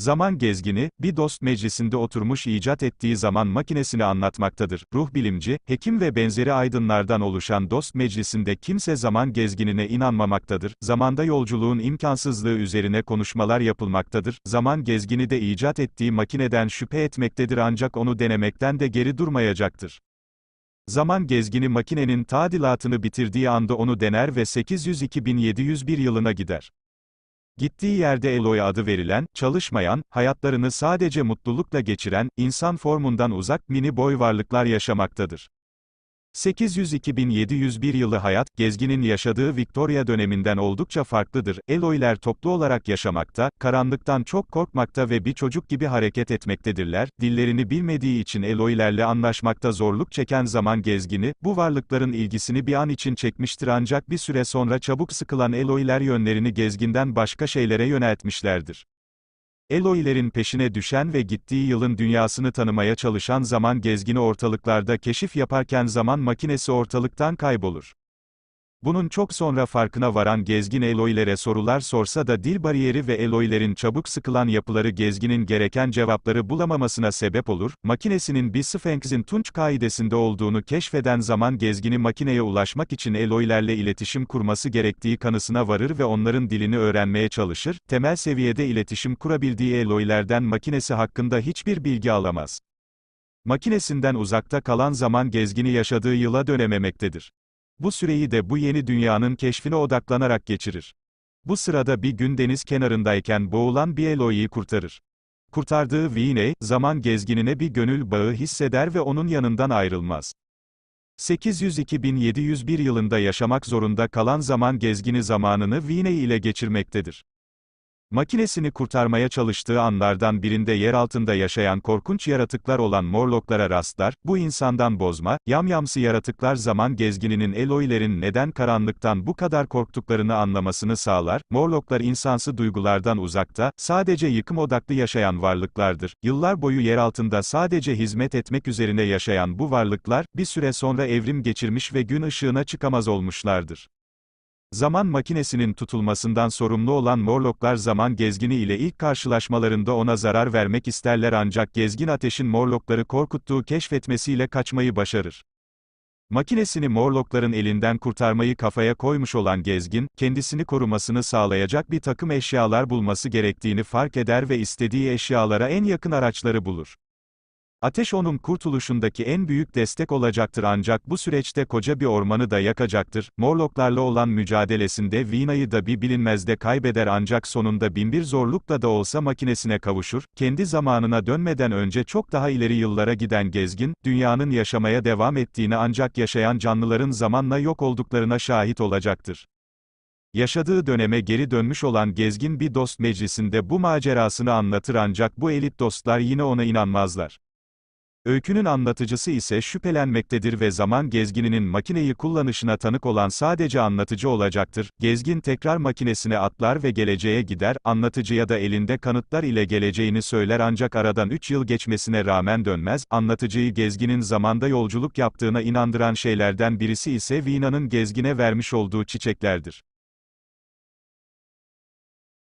Zaman gezgini, bir dost meclisinde oturmuş icat ettiği zaman makinesini anlatmaktadır. Ruh bilimci, hekim ve benzeri aydınlardan oluşan dost meclisinde kimse zaman gezginine inanmamaktadır. Zamanda yolculuğun imkansızlığı üzerine konuşmalar yapılmaktadır. Zaman gezgini de icat ettiği makineden şüphe etmektedir ancak onu denemekten de geri durmayacaktır. Zaman gezgini makinenin tadilatını bitirdiği anda onu dener ve 802.701 yılına gider. Gittiği yerde Eloy adı verilen, çalışmayan, hayatlarını sadece mutlulukla geçiren, insan formundan uzak, mini boy varlıklar yaşamaktadır. 802.701 yılı hayat, gezginin yaşadığı Victoria döneminden oldukça farklıdır. Eloyler toplu olarak yaşamakta, karanlıktan çok korkmakta ve bir çocuk gibi hareket etmektedirler. Dillerini bilmediği için Eloylerle anlaşmakta zorluk çeken zaman gezgini, bu varlıkların ilgisini bir an için çekmiştir ancak bir süre sonra çabuk sıkılan Eloyler yönlerini gezginden başka şeylere yöneltmişlerdir. Eloylerin peşine düşen ve gittiği yılın dünyasını tanımaya çalışan zaman gezgini ortalıklarda keşif yaparken zaman makinesi ortalıktan kaybolur. Bunun çok sonra farkına varan gezgin Eloylere sorular sorsa da dil bariyeri ve Eloylerin çabuk sıkılan yapıları gezginin gereken cevapları bulamamasına sebep olur, makinesinin bir Sphinx'in tunç kaidesinde olduğunu keşfeden zaman gezgini makineye ulaşmak için Eloylerle iletişim kurması gerektiği kanısına varır ve onların dilini öğrenmeye çalışır, temel seviyede iletişim kurabildiği Eloylerden makinesi hakkında hiçbir bilgi alamaz. Makinesinden uzakta kalan zaman gezgini yaşadığı yıla dönememektedir. Bu süreyi de bu yeni dünyanın keşfine odaklanarak geçirir. Bu sırada bir gün deniz kenarındayken boğulan bir Eloy'yi kurtarır. Kurtardığı Viney, zaman gezginine bir gönül bağı hisseder ve onun yanından ayrılmaz. 802.701 yılında yaşamak zorunda kalan zaman gezgini zamanını Viney ile geçirmektedir. Makinesini kurtarmaya çalıştığı anlardan birinde yer altında yaşayan korkunç yaratıklar olan Morlocklara rastlar, bu insandan bozma, yamyamsı yaratıklar zaman gezgininin Eloylerin neden karanlıktan bu kadar korktuklarını anlamasını sağlar, Morlocklar insansı duygulardan uzakta, sadece yıkım odaklı yaşayan varlıklardır. Yıllar boyu yer altında sadece hizmet etmek üzerine yaşayan bu varlıklar, bir süre sonra evrim geçirmiş ve gün ışığına çıkamaz olmuşlardır. Zaman makinesinin tutulmasından sorumlu olan Morlocklar zaman gezgini ile ilk karşılaşmalarında ona zarar vermek isterler ancak gezgin ateşin Morlockları korkuttuğu keşfetmesiyle kaçmayı başarır. Makinesini Morlockların elinden kurtarmayı kafaya koymuş olan gezgin, kendisini korumasını sağlayacak bir takım eşyalar bulması gerektiğini fark eder ve istediği eşyalara en yakın araçları bulur. Ateş onun kurtuluşundaki en büyük destek olacaktır ancak bu süreçte koca bir ormanı da yakacaktır. Morlocklarla olan mücadelesinde Vina'yı da bir bilinmezde kaybeder ancak sonunda binbir zorlukla da olsa makinesine kavuşur. Kendi zamanına dönmeden önce çok daha ileri yıllara giden gezgin, dünyanın yaşamaya devam ettiğini ancak yaşayan canlıların zamanla yok olduklarına şahit olacaktır. Yaşadığı döneme geri dönmüş olan gezgin bir dost meclisinde bu macerasını anlatır ancak bu elit dostlar yine ona inanmazlar. Öykünün anlatıcısı ise şüphelenmektedir ve zaman gezgininin makineyi kullanışına tanık olan sadece anlatıcı olacaktır. Gezgin tekrar makinesine atlar ve geleceğe gider, anlatıcıya da elinde kanıtlar ile geleceğini söyler ancak aradan 3 yıl geçmesine rağmen dönmez. Anlatıcıyı gezginin zamanda yolculuk yaptığına inandıran şeylerden birisi ise Vina'nın gezgine vermiş olduğu çiçeklerdir.